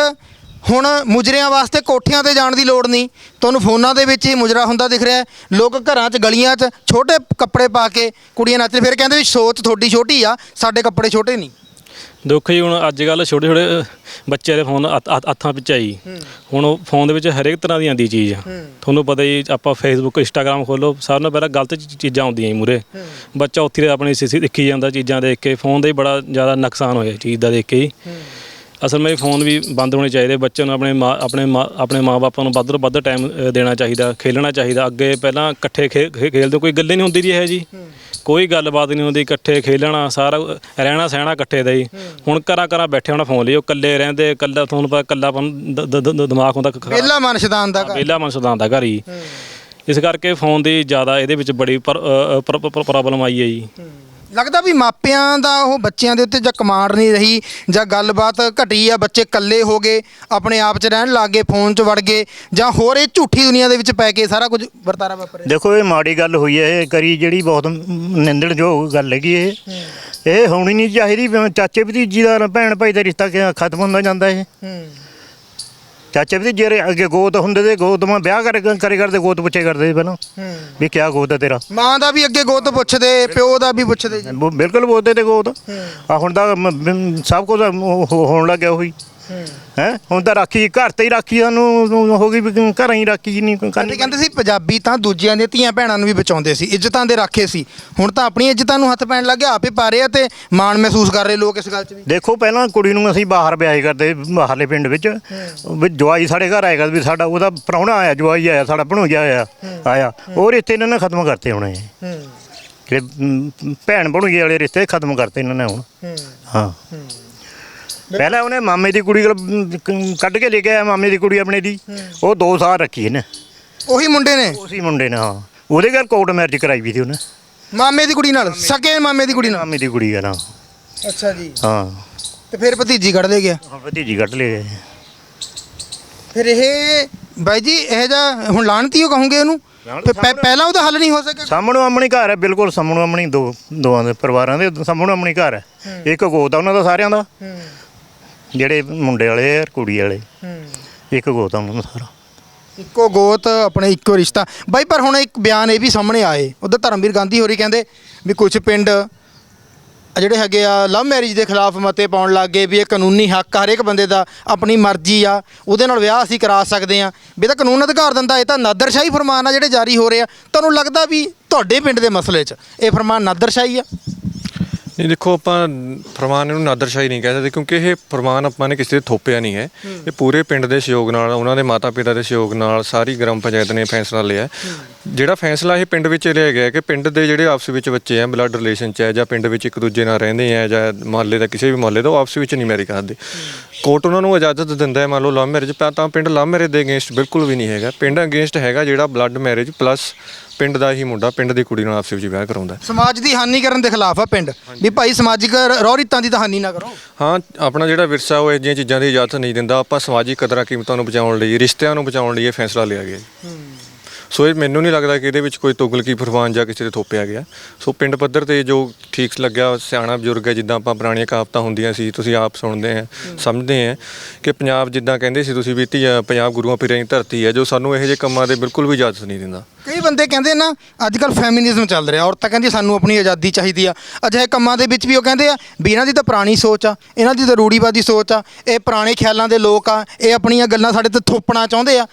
ਹੁਣ ਮੁਜਰਿਆਂ ਵਾਸਤੇ ਕੋਠਿਆਂ ਤੇ ਜਾਣ ਦੀ ਲੋੜ ਨਹੀਂ। ਤੁਹਾਨੂੰ ਫੋਨਾਂ ਦੇ ਵਿੱਚ ਹੀ ਮੁਜਰਾ ਹੁੰਦਾ ਦਿਖ ਰਿਹਾ ਹੈ। ਲੋਕ ਘਰਾਂ 'ਚ, ਗਲੀਆਂ 'ਚ ਛੋਟੇ ਕੱਪੜੇ ਪਾ ਕੇ ਕੁੜੀਆਂ ਨੱਚਦੇ ਫਿਰ ਕਹਿੰਦੇ ਵੀ ਸੋਚ ਤੁਹਾਡੀ ਛੋਟੀ ਆ, ਸਾਡੇ ਕੱਪੜੇ ਛੋਟੇ ਨਹੀਂ। ਦੁੱਖ ਜੀ ਹੁਣ ਅੱਜ ਕੱਲ ਛੋਟੇ ਛੋਟੇ ਬੱਚਿਆਂ ਦੇ ਫੋਨ ਹੱਥ- ਵਿੱਚ ਆਈ ਹੁਣ ਉਹ ਫੋਨ ਦੇ ਵਿੱਚ ਹਰੇਕ ਤਰ੍ਹਾਂ ਦੀ ਆਂਦੀ ਚੀਜ਼। ਤੁਹਾਨੂੰ ਪਤਾ ਹੀ ਆਪਾਂ ਫੇਸਬੁੱਕ ਇੰਸਟਾਗ੍ਰam ਖੋਲੋ ਸਾਰਿਆਂ ਨਾਲੋਂ ਪਹਿਲਾਂ ਗਲਤ ਚੀਜ਼ਾਂ ਆਉਂਦੀਆਂ ਜੀ ਮੂਰੇ ਬੱਚਾ ਉੱਥੇ ਆਪਣੀ ਸਿੱਧੀ ਦੇਖੀ ਜਾਂਦਾ ਚੀਜ਼ਾਂ ਦੇਖ ਕੇ ਫੋਨ ਦਾ ਹੀ ਬੜਾ ਜ਼ਿਆਦਾ ਨੁਕਸਾਨ ਹੋਇਆ ਚੀਜ਼ ਦਾ ਦੇਖ ਕੇ ਅਸਲ ਵਿੱਚ ਫੋਨ ਵੀ ਬੰਦ ਹੋਣੇ ਚਾਹੀਦੇ ਬੱਚੇ ਨੂੰ ਆਪਣੇ ਮਾਂ ਆਪਣੇ ਮਾਂ ਆਪਣੇ ਮਾਪਿਆਂ ਨੂੰ ਵੱਧ ਤੋਂ ਵੱਧ ਟਾਈਮ ਦੇਣਾ ਚਾਹੀਦਾ ਖੇਲਣਾ ਚਾਹੀਦਾ। ਅੱਗੇ ਪਹਿਲਾਂ ਇਕੱਠੇ ਖੇ- ਖੇ- ਖੇਲਦੇ ਕੋਈ ਗੱਲੇ ਨਹੀਂ ਹੁੰਦੀ ਜੀ ਇਹ ਜੀ। ਕੋਈ ਗੱਲਬਾਤ ਨਹੀਂ ਹੁੰਦੀ ਇਕੱਠੇ ਖੇਲਣਾ ਸਾਰਾ ਰਹਿਣਾ ਸਹਿਣਾ ਇਕੱਠੇ ਦਾ ਹੀ ਹੁਣ ਘਰਾਂ ਘਰਾਂ ਬੈਠੇ ਹੋਣਾ ਫੋਨ ਲਈ ਉਹ ਇਕੱਲੇ ਰਹਿੰਦੇ ਇਕੱਲਾ ਤੁਹਾਨੂੰ ਪਤਾ ਇਕੱਲਾਪਨ ਦ- ਦ- ਦ- ਦਿਮਾਗ ਹੁੰਦਾ ਖਰਾਬ। ਵਿਹਲਾ ਮਨ ਸ਼ੈਤਾਨ ਦਾ ਘਰ। ਵਿਹਲਾ ਮਨ ਸੁਦਾਂਦਾ ਘਰ ਹੀ। ਇਸ ਕਰਕੇ ਫੋਨ ਦੀ ਜ਼ਿਆਦਾ ਇਹਦੇ ਵਿੱਚ ਬੜੀ ਪ੍ਰੋਬਲਮ ਆਈ ਹੈ ਜੀ। ਲੱਗਦਾ ਵੀ ਮਾਪਿਆਂ ਦਾ ਉਹ ਬੱਚਿਆਂ ਦੇ ਉੱਤੇ ਜਾਂ ਕਮਾਂਡ ਨਹੀਂ ਰਹੀ ਜਾਂ ਗੱਲਬਾਤ ਘਟੀ ਆ ਬੱਚੇ ਇਕੱਲੇ ਹੋ ਗਏ ਆਪਣੇ ਆਪ 'ਚ ਰਹਿਣ ਲੱਗ ਗਏ ਫੋਨ 'ਚ ਵੜ ਗਏ ਜਾਂ ਹੋਰ ਇਹ ਝੂਠੀ ਦੁਨੀਆ ਦੇ ਵਿੱਚ ਪੈ ਕੇ ਸਾਰਾ ਕੁਝ ਵਰਤਾਰਾ ਵਾਪਰਿਆ। ਦੇਖੋ ਇਹ ਮਾੜੀ ਗੱਲ ਹੋਈ ਹੈ ਇਹ ਕਰੀ ਜਿਹੜੀ ਬਹੁਤ ਨਿੰਦਣਯੋਗ ਗੱਲ ਹੈਗੀ ਇਹ। ਇਹ ਹੋਣੀ ਨਹੀਂ ਚਾਹੀਦੀ ਵੀ ਚਾਚੇ ਭਤੀਜੀ ਦਾ ਭੈਣ ਭਾਈ ਦਾ ਰਿਸ਼ਤਾ ਖਤਮ ਹੁੰਦਾ ਜਾਂਦਾ ਇਹ। ਚਾਚੇ ਭਤੀਜੇ ਦੇ ਅੱਗੇ ਗੋਤ ਹੁੰਦੇ ਤੇ ਗੋਤ ਮੈਂ ਵਿਆਹ ਕਰ ਕਰੇ ਕਰਦੇ ਗੋਤ ਪੁੱਛੇ ਕਰਦੇ ਸੀ ਪਹਿਲਾਂ। ਵੀ ਕਿਆ ਗੋਤ ਹੈ ਤੇਰਾ? ਮਾਂ ਦਾ ਵੀ ਅੱਗੇ ਗੋਤ ਪੁੱਛਦੇ ਪਿਓ ਦਾ ਵੀ ਪੁੱਛਦੇ ਬਿਲਕੁਲ ਬੋਲਦੇ ਤੇ ਗੋਤ। ਆ ਹੁਣ ਤਾਂ ਸਭ ਕੁਝ ਹੋਣ ਲੱਗਿਆ ਉਹੀ। ਹੈ? ਹੁਣ ਤਾਂ ਰਾਖੀ ਘਰ ਤੇ ਹੀ ਰਾਖੀ ਸਾਨੂੰ ਹੋ ਗਈ ਵੀ ਘਰਾਂ ਹੀ ਰਾਖੀ ਨਹੀਂ ਕਰਨੀ ਕਹਿੰਦੇ ਸੀ ਪੰਜਾਬੀ ਤਾਂ ਦੂਜਿਆਂ ਦੀਆਂ ਧੀਆਂ ਭੈਣਾਂ ਨੂੰ ਵੀ ਬਚਾਉਂਦੇ ਸੀ ਇੱਜ਼ਤਾਂ ਦੇ ਰਾਖੇ ਸੀ। ਹੁਣ ਤਾਂ ਆਪਣੀ ਇੱਜ਼ਤਾਂ ਨੂੰ ਹੱਥ ਪੈਣ ਲੱਗਿਆ ਆਪੇ ਪਾ ਰਹੇ ਆ ਤੇ ਮਾਣ ਮਹਿਸੂਸ ਕਰ ਰਹੇ ਲੋਕ ਇਸ ਗੱਲ 'ਚ ਵੀ। ਦੇਖੋ ਪਹਿਲਾਂ ਕੁੜੀ ਨੂੰ ਅਸੀਂ ਬਾਹਰ ਵਿਆਹ ਕਰਦੇ ਬਾਹਰਲੇ ਪਿੰਡ ਵਿੱਚ। ਵੀ ਜਵਾਈ ਸਾਡੇ ਘਰ ਆਏਗਾ ਵੀ ਸਾਡਾ ਉਹਦਾ ਪ੍ਰਾਹੁਣਾ ਆਇਆ ਜਵਾਈ ਆਇਆ ਸਾਡਾ ਭਣੋਜਾ ਆਇਆ ਆਇਆ। ਉਹ ਰਿਸ਼ਤੇ ਇਹਨਾਂ ਨੇ ਖਤਮ ਕਰਤੇ ਹੁਣ। ਜਿਹੜੇ ਭੈਣ ਭਣੋਜੇ ਵਾਲੇ ਰਿਸ਼ਤੇ ਖਤਮ ਕਰਤੇ ਇਹਨਾਂ ਨੇ ਹੁਣ। ਹਾਂ। ਪਹਿਲਾਂ ਉਹਨੇ ਮਾਮੇ ਦੀ ਕੁੜੀ ਕੋਲ, ਮ, ਕ- ਕੱਢ ਕੇ ਲੈ ਕੇ ਆਇਆ ਮਾਮੇ ਦੀ ਕੁੜੀ ਆਪਣੇ ਦੀ। ਉਹ 2 ਸਾਲ ਰੱਖੀ ਇਹਨੇ। ਉਹੀ ਮੁੰਡੇ ਨੇ? ਉਸੇ ਮੁੰਡੇ ਨੇ ਹਾਂ। ਉਹਦੇ ਘਰ ਕੋਰਟ ਮੈਰਿਜ ਕਰਾਈ ਵੀ ਸੀ ਉਹਨੇ। ਮਾਮੇ ਦੀ ਕੁੜੀ ਨਾਲ? ਸਕੇ ਮਾਮੇ ਦੀ ਕੁੜੀ ਨਾਲ? ਮਾਮੀ ਦੀ ਕੁੜੀ ਆ ਨਾ। ਅੱਛਾ ਜੀ। ਹਾਂ। ਤੇ ਫਿਰ ਭਤੀਜੀ ਕੱਢ ਲੈ ਗਿਆ? ਹਾਂ, ਭਤੀਜੀ ਕੱਢ ਲਏ। ਫਿਰ ਇਹ ਬਾਈ ਜੀ ਇਹ ਜਾ ਹੁਣ ਲਾਣਤੀ ਹੋ ਕਹੋਗੇ ਉਹਨੂੰ? ਪਹਿ- ਪਹਿਲਾਂ ਉਹਦਾ ਹੱਲ ਨਹੀਂ ਹੋ ਸਕਿਆ? ਸਾਹਮਣੋਂ ਆਪਣੀ ਘਰ ਹੈ ਬਿਲਕੁਲ ਸਾਹਮਣੋਂ ਆਪਣੀ ਦੋ ਦੋਵਾਂ ਦੇ ਪਰਿਵਾਰਾਂ ਦੇ ਸਾਹਮਣੋਂ ਆਪਣੀ ਘਰ ਹੈ। ਇੱਕ ਗੋਤ ਆ ਉਹਨਾਂ ਦਾ ਸਾਰਿਆਂ ਦਾ। ਜਿਹੜੇ ਮੁੰਡੇ ਵਾਲੇ ਆ ਕੁੜੀ ਵਾਲੇ। ਇੱਕ ਗੋਤ ਆ ਉਹਨਾਂ ਦਾ ਸਾਰਾ। ਇੱਕੋ ਗੋਤ ਆਪਣੇ ਇੱਕੋ ਰਿਸ਼ਤਾ। ਬਾਈ ਪਰ ਹੁਣ ਇੱਕ ਬਿਆਨ ਇਹ ਵੀ ਸਾਹਮਣੇ ਆਏ। ਉਧਰ ਧਰਮਵੀਰ ਗਾਂਧੀ ਹੋਰੀ ਕਹਿੰਦੇ ਵੀ ਕੁਝ ਪਿੰਡ ਆ ਜਿਹੜੇ ਹੈਗੇ ਆ ਲਵ ਮੈਰਿਜ ਦੇ ਖਿਲਾਫ ਮਤੇ ਪਾਉਣ ਲੱਗ ਗਏ ਵੀ ਇਹ ਕਾਨੂੰਨੀ ਹੱਕ ਆ ਹਰੇਕ ਬੰਦੇ ਦਾ ਆਪਣੀ ਮਰਜ਼ੀ ਆ ਉਹਦੇ ਨਾਲ ਵਿਆਹ ਅਸੀਂ ਕਰਾ ਸਕਦੇ ਆ। ਵੀ ਤਾਂ ਕਾਨੂੰਨ ਅਧਿਕਾਰ ਦਿੰਦਾ ਇਹ ਤਾਂ ਨਾਦਰਸ਼ਾਹੀ ਫਰਮਾਨ ਆ ਜਿਹੜੇ ਜਾਰੀ ਹੋ ਰਹੇ ਆ। ਤੁਹਾਨੂੰ ਲੱਗਦਾ ਵੀ ਤੁਹਾਡੇ ਪਿੰਡ ਦੇ ਮਸਲੇ 'ਚ ਇਹ ਫਰਮਾਨ ਨਾਦਰਸ਼ਾਹੀ ਆ? ਨਹੀਂ ਦੇਖੋ ਆਪਾਂ ਫਰਮਾਨ ਨੂੰ ਨਾਦਰਸ਼ਾਹੀ ਨਹੀਂ ਕਹਿ ਸਕਦੇ ਕਿਉਂਕਿ ਇਹ ਫਰਮਾਨ ਆਪਾਂ ਨੇ ਕਿਸੇ ਦੇ ਥੋਪਿਆ ਨਹੀਂ ਹੈ ਇਹ ਪੂਰੇ ਪਿੰਡ ਦੇ ਸਹਿਯੋਗ ਨਾਲ ਉਹਨਾਂ ਦੇ ਮਾਤਾ-ਪਿਤਾ ਦੇ ਸਹਿਯੋਗ ਨਾਲ ਸਾਰੀ ਗ੍ਰਾਮ ਪੰਚਾਇਤ ਨੇ ਫੈਸਲਾ ਲਿਆ। ਜਿਹੜਾ ਫੈਸਲਾ ਇਹ ਪਿੰਡ ਵਿੱਚ ਲਿਆ ਗਿਆ ਕਿ ਪਿੰਡ ਦੇ ਜਿਹੜੇ ਆਪਸ ਵਿੱਚ ਬੱਚੇ ਆ ਬਲੱਡ ਰਿਲੇਸ਼ਨ 'ਚ ਹੈ ਜਾਂ ਪਿੰਡ ਵਿੱਚ ਇੱਕ ਦੂਜੇ ਨਾਲ ਰਹਿੰਦੇ ਆ ਜਾਂ ਮੁਹੱਲੇ ਦਾ ਕਿਸੇ ਵੀ ਮੁਹੱਲੇ ਦਾ ਉਹ ਆਪਸ ਵਿੱਚ ਨਹੀਂ ਮੈਰੀ ਕਰਦੇ। ਕੋਰਟ ਉਹਨਾਂ ਨੂੰ ਇਜਾਜ਼ਤ ਦਿੰਦਾ ਹੈ ਮੰਨ ਲਓ ਲਵ ਮੈਰਿਜ ਤਾਂ ਪਿੰਡ ਲਵ ਮੈਰਿਜ ਦੇ ਅਗੇਂਸਟ ਬਿਲਕੁਲ ਵੀ ਨਹੀਂ ਹੈਗਾ। ਪਿੰਡ ਅਗੇਂਸਟ ਹੈਗਾ ਜਿਹੜਾ ਬਲੱਡ ਮੈਰਿਜ ਪਲੱਸ ਪਿੰਡ ਦਾ ਹੀ ਮੁੰਡਾ ਪਿੰਡ ਦੀ ਕੁੜੀ ਨਾਲ ਆਪਸ ਵਿੱਚ ਵਿਆਹ ਕਰਾਉਂਦਾ। ਸਮਾਜ ਦੀ ਹਾਨੀ ਕਰਨ ਦੇ ਖਿਲਾਫ ਆ ਪਿੰਡ। ਵੀ ਭਾਈ ਸਮਾਜਿਕ ਰੌ ਰੀਤਾਂ ਦੀ ਤਾਂ ਹਾਨੀ ਨਾ ਕਰੋ। ਹਾਂ ਆਪਣਾ ਜਿਹੜਾ ਵਿਰਸਾ ਉਹ ਇਹ ਜਿਹੀਆਂ ਚੀਜ਼ਾਂ ਦੀ ਇਜਾਜ਼ਤ ਨਹੀਂ ਦਿੰਦਾ। ਆਪਾਂ ਸਮਾਜਿਕ ਕਦਰਾਂ ਕੀਮਤਾਂ ਨੂੰ ਬਚਾਉਣ ਲਈ ਰਿਸ਼ਤਿਆਂ ਨੂੰ ਬਚਾਉਣ ਲਈ ਇਹ ਫੈਸਲਾ ਲਿਆ ਗਿਆ ਜੀ। ਸੋ ਇਹ ਮੈਨੂੰ ਨਹੀਂ ਲੱਗਦਾ ਕਿ ਇਹਦੇ ਵਿੱਚ ਕੋਈ ਤੁਗਲਕੀ ਫਰਮਾਨ ਜਾਂ ਕਿਸੇ ਦੇ ਥੋਪਿਆ ਗਿਆ। ਸੋ ਪਿੰਡ ਪੱਧਰ ਤੇ ਜੋ ਠੀਕ ਲੱਗਿਆ, ਸਿਆਣਾ ਬਜ਼ੁਰਗ ਹੈ, ਜਿੱਦਾਂ ਆਪਾਂ ਪੁਰਾਣੀਆਂ ਕਹਾਵਤਾਂ ਹੁੰਦੀਆਂ ਸੀ, ਤੁਸੀਂ ਆਪ ਸੁਣਦੇ ਆ ਸਮਝਦੇ ਆ ਕਿ ਪੰਜਾਬ ਜਿੱਦਾਂ ਕਹਿੰਦੇ ਸੀ, ਤੁਸੀਂ ਵੀ ਧੀਆ ਪੰਜਾਬ ਗੁਰੂਆਂ ਪੀਰਾਂ ਦੀ ਧਰਤੀ ਹੈ, ਜੋ ਸਾਨੂੰ ਇਹੋ ਜਿਹੇ ਕੰਮਾਂ ਦੇ ਬਿਲਕੁਲ ਵੀ ਇਜਾਜ਼ਤ ਨਹੀਂ ਦਿੰਦਾ। ਕਈ ਬੰਦੇ ਕਹਿੰਦੇ ਨਾ ਅੱਜ ਕੱਲ ਫੈਮਿਨਿਜ਼ਮ ਚੱਲ ਰਿਹਾ, ਔਰਤਾਂ ਕਹਿੰਦੀ ਸਾਨੂੰ ਆਪਣੀ ਆਜ਼ਾਦੀ ਚਾਹੀਦੀ ਆ। ਅਜਿਹੇ ਕੰਮਾਂ ਦੇ ਵਿੱਚ ਵੀ ਉਹ ਕਹਿੰਦੇ ਆ ਵੀ ਇਹਨਾਂ ਦੀ ਤਾਂ ਪੁਰਾਣੀ ਸੋਚ ਆ, ਇਹਨਾਂ ਦੀ ਤਾਂ ਰੂੜੀਵਾਦੀ ਸੋਚ ਆ, ਇਹ ਪੁਰਾਣੇ ਖਿਆਲਾਂ ਦੇ ਲੋਕ ਆ, ਇਹ ਆਪਣੀਆਂ ਗੱਲਾਂ ਸਾਡੇ ਤੇ ਥੋਪਣਾ ਚਾਹੁੰਦੇ ਆ।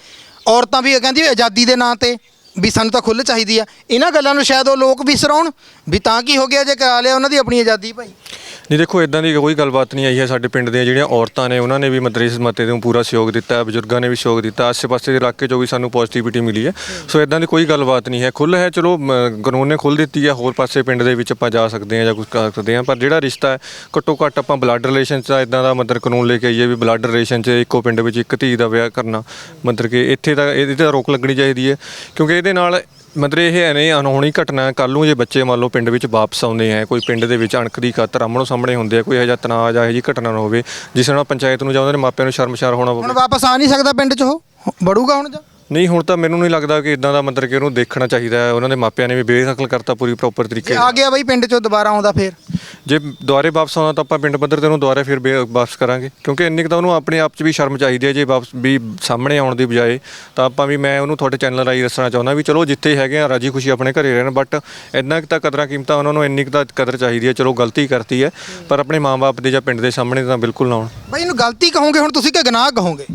ਔਰਤਾਂ ਵੀ ਇਹ ਕਹਿੰਦੀ ਆਜ਼ਾਦੀ ਦੇ ਨਾਂ ਤੇ ਵੀ ਸਾਨੂੰ ਤਾਂ ਖੁੱਲ੍ਹ ਚਾਹੀਦੀ ਆ। ਇਹਨਾਂ ਗੱਲਾਂ ਨੂੰ ਸ਼ਾਇਦ ਉਹ ਲੋਕ ਵਿਸਰਾਉਣ ਵੀ ਤਾਂ ਕੀ ਹੋ ਗਿਆ ਜੇ ਕਰਾ ਲਿਆ ਉਹਨਾਂ ਦੀ ਆਪਣੀ ਆਜ਼ਾਦੀ ਭਾਈ। ਨਹੀਂ ਦੇਖੋ ਇਦਾਂ ਦੀ ਕੋਈ ਗੱਲਬਾਤ ਨਹੀਂ ਆਈ ਹੈ ਸਾਡੇ ਪਿੰਡ ਦੀਆਂ ਜਿਹੜੀਆਂ ਔਰਤਾਂ ਨੇ, ਉਹਨਾਂ ਨੇ ਵੀ ਮਤਲਬ ਇਸ ਮਤੇ ਨੂੰ ਪੂਰਾ ਸਹਿਯੋਗ ਦਿੱਤਾ ਬਜ਼ੁਰਗਾਂ ਨੇ ਵੀ ਸਹਿਯੋਗ ਦਿੱਤਾ, ਆਸ-ਪਾਸੇ ਦੇ ਇਲਾਕੇ 'ਚੋਂ ਵੀ ਸਾਨੂੰ ਪੋਜ਼ਿਟਿਵਿਟੀ ਮਿਲੀ ਹੈ। ਸੋ ਇਦਾਂ ਦੀ ਕੋਈ ਗੱਲਬਾਤ ਨਹੀਂ ਹੈ। ਖੁੱਲ੍ਹ ਹੈ, ਚਲੋ ਕਾਨੂੰਨ ਨੇ ਖੁੱਲ੍ਹ ਦਿੱਤੀ ਹੈ, ਹੋਰ ਪਾਸੇ ਪਿੰਡ ਦੇ ਵਿੱਚ ਆਪਾਂ ਜਾ ਸਕਦੇ ਹਾਂ ਜਾਂ ਕੁਝ ਕਰ ਸਕਦੇ ਹਾਂ, ਪਰ ਜਿਹੜਾ ਰਿਸ਼ਤਾ ਹੈ ਘੱਟੋ ਘੱਟ ਆਪਾਂ ਬਲੱਡ ਰਿਲੇਸ਼ਨ 'ਚ ਇਦਾਂ ਦਾ ਮਤਲਬ ਕਾਨੂੰਨ ਲੈ ਕੇ ਆਈਏ ਵੀ ਬਲੱਡ ਰਿਲੇਸ਼ਨ 'ਚ ਇੱਕੋ ਪਿੰਡ ਵਿੱਚ ਇੱਕ ਧੀ ਦਾ ਵਿਆਹ ਕਰਨਾ, ਮਤਲਬ ਕਿ ਇੱਥੇ ਤਾਂ, ਇਹਦੇ ਤੇ ਰੋਕ ਲੱਗਣੀ ਚਾਹੀਦੀ ਹੈ, ਕਿਉਂਕਿ ਇਹਦੇ ਨਾਲ ਮਤਲਬ ਇਹ ਹੈ ਨਹੀਂ ਅਨਹੋਣੀ ਘਟਨਾ ਕੱਲ ਨੂੰ ਜੇ ਬੱਚੇ ਮੰਨ ਲਓ ਪਿੰਡ ਵਿੱਚ ਵਾਪਸ ਆਉਂਦੇ ਆ ਕੋਈ ਪਿੰਡ ਦੇ ਵਿੱਚ ਅਣਖ ਦੀ ਖਾਤਰ ਆਮਣੋ ਸਾਹਮਣੇ ਹੁੰਦੇ ਆ ਕੋਈ ਇਹੋ ਜਿਹਾ ਤਣਾਅ ਜਾਂ ਇਹੋ ਜਿਹੀ ਘਟਨਾ ਨਾ ਹੋਵੇ ਜਿਸ ਨਾਲ ਪੰਚਾਇਤ ਨੂੰ ਜਾਂ ਉਹਨਾਂ ਦੇ ਮਾਪਿਆਂ ਨੂੰ ਸ਼ਰਮਸ਼ਾਰ ਹੋਣਾ ਹੁਣ ਪਵੇ ਵਾਪਸ ਆ ਨਹੀਂ ਸਕਦਾ ਪਿੰਡ 'ਚ ਉਹ? ਬੜੂਗਾ ਹੁਣ ਜਾਂ? ਨਹੀਂ ਹੁਣ ਤਾਂ ਮੈਨੂੰ ਨਹੀਂ ਲੱਗਦਾ ਕਿ ਇਦਾਂ ਦਾ ਮਤਲਬ ਕਿ ਉਹਨੂੰ ਦੇਖਣਾ ਚਾਹੀਦਾ ਹੈ। ਉਹਨਾਂ ਦੇ ਮਾਪਿਆਂ ਨੇ ਵੀ ਬੇਦਖਲ ਕਰਤਾ ਪੂਰੀ ਪ੍ਰੋਪਰ ਜੇ ਤਰੀਕੇ ਆ ਗਿਆ ਬਈ ਪਿੰਡ 'ਚੋਂ ਦੁਬਾਰਾ ਆਉਂਦਾ ਫੇਰ? ਜੇ ਦੁਬਾਰੇ ਵਾਪਸ ਆਉਣਾ ਤਾਂ ਆਪਾਂ ਪਿੰਡ ਪੱਧਰ ਤੇ ਉਹਨੂੰ ਦੁਬਾਰੇ ਫਿਰ ਬੇ- ਵਾਪਸ ਕਰਾਂਗੇ। ਕਿਉਂਕਿ ਇੰਨੀ ਕੁ ਤਾਂ ਉਹਨੂੰ ਆਪਣੇ ਆਪ 'ਚ ਵੀ ਸ਼ਰਮ ਚਾਹੀਦੀ ਹੈ ਜੇ ਵਾਪਸ ਵੀ ਸਾਹਮਣੇ ਆਉਣ ਦੀ ਬਜਾਏ। ਤਾਂ ਆਪਾਂ ਵੀ ਮੈਂ ਉਹਨੂੰ ਤੁਹਾਡੇ ਚੈਨਲ ਰਾਹੀਂ ਦੱਸਣਾ ਚਾਹੁੰਦਾ ਵੀ ਚਲੋ ਜਿੱਥੇ ਹੈਗੇ ਆ ਰਾਜੀ ਖੁਸ਼ੀ ਆਪਣੇ ਘਰੇ ਰਹਿਣ ਬਟ ਇੰਨਾ ਕੁ ਤਾਂ ਕਦਰਾਂ ਕੀਮਤਾਂ ਉਹਨਾਂ ਨੂੰ ਇੰਨੀ ਕੁ ਤਾਂ ਕਦਰ ਚਾਹੀਦੀ ਹੈ। ਚਲੋ ਗਲਤੀ ਕਰਤੀ ਹੈ ਪਰ ਆਪਣੇ ਮਾਂ-ਬਾਪ ਦੇ ਜਾਂ ਪਿੰਡ ਦੇ ਸਾਹਮਣੇ ਤਾਂ ਬਿਲਕੁਲ ਨਾ ਆਉਣ। ਬਈ ਇਹਨੂੰ ਗਲਤੀ ਕਹੋਗੇ ਹੁਣ ਤੁਸੀਂ ਕਿ ਗੁਨਾਹ ਕਹੋਗੇ।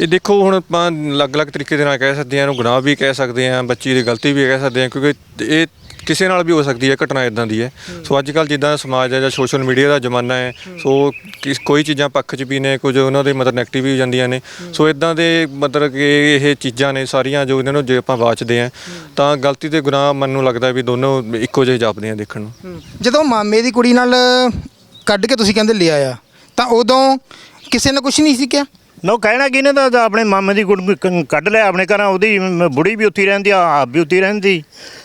ਇਹ ਦੇਖੋ ਹੁਣ ਆਪਾਂ ਅਲੱਗ-ਅਲੱਗ ਤਰੀਕੇ ਦੇ ਨਾਲ ਕਹਿ ਸਕਦੇ ਹਾਂ, ਇਹਨੂੰ ਗੁਨਾਹ ਵੀ ਕਹਿ ਸਕਦੇ ਹਾਂ, ਬੱਚੀ ਦੀ ਗਲਤੀ ਵੀ ਕਹਿ ਸਕਦੇ ਹਾਂ, ਕਿਉਂਕਿ ਇਹ ਕਿਸੇ ਨਾਲ ਵੀ ਹੋ ਸਕਦੀ ਹੈ, ਘਟਨਾ ਇਦਾਂ ਦੀ ਹੈ। ਸੋ ਅੱਜ ਕੱਲ ਜਿੱਦਾਂ ਸਮਾਜ ਹੈ ਜਾਂ ਸੋਸ਼ਲ ਮੀਡੀਆ ਦਾ ਜ਼ਮਾਨਾ ਹੈ, ਸੋ ਕਿਸ ਕੋਈ ਚੀਜ਼ਾਂ ਪੱਖ 'ਚ ਵੀ ਨੇ, ਕੁਝ ਉਹਨਾਂ ਦੇ ਮਤਲਬ ਨੈਗੇਟਿਵ ਵੀ ਹੋ ਜਾਂਦੀਆਂ ਨੇ। ਸੋ ਇਦਾਂ ਦੇ ਮਤਲਬ ਕਿ ਇਹ ਚੀਜ਼ਾਂ ਨੇ ਸਾਰੀਆਂ ਜੋ ਇਹਨਾਂ ਨੂੰ ਜੇ ਆਪਾਂ ਵਾਚਦੇ ਆ ਤਾਂ ਗਲਤੀ ਤੇ ਗੁਨਾਹ ਮੈਨੂੰ ਲੱਗਦਾ ਵੀ ਦੋਨੋਂ ਇੱਕੋ ਜਿਹੇ ਜਾਪਦੇ ਆ ਦੇਖਣ ਨੂੰ। ਜਦੋਂ ਮਾਮੇ ਦੀ ਕੁੜੀ ਨਾਲ ਕੱਢ ਕੇ ਤੁਸੀਂ ਕਹਿੰਦੇ ਲਿਆ ਆ ਤਾਂ ਉਦੋਂ ਕਿਸੇ ਨੇ ਕੁਝ ਨਹੀਂ ਸੀ ਕਿਹਾ? ਨਾ ਉਹ ਕਹਿਣਾ ਕਿਹਨੇ ਦਾ ਤਾਂ ਆਪਣੇ ਮਾਮੇ ਦੀ ਗੁੜ ਕੱਢ ਲਿਆ ਆਪਣੇ ਘਰਾਂ ਉਹਦੀ ਮ- ਬੁੜੀ ਵੀ ਉੱਥੇ ਹੀ ਰਹਿੰਦੀ ਆ ਆਪ ਵੀ ਉੱਥੇ ਹੀ ਰਹਿੰਦੀ।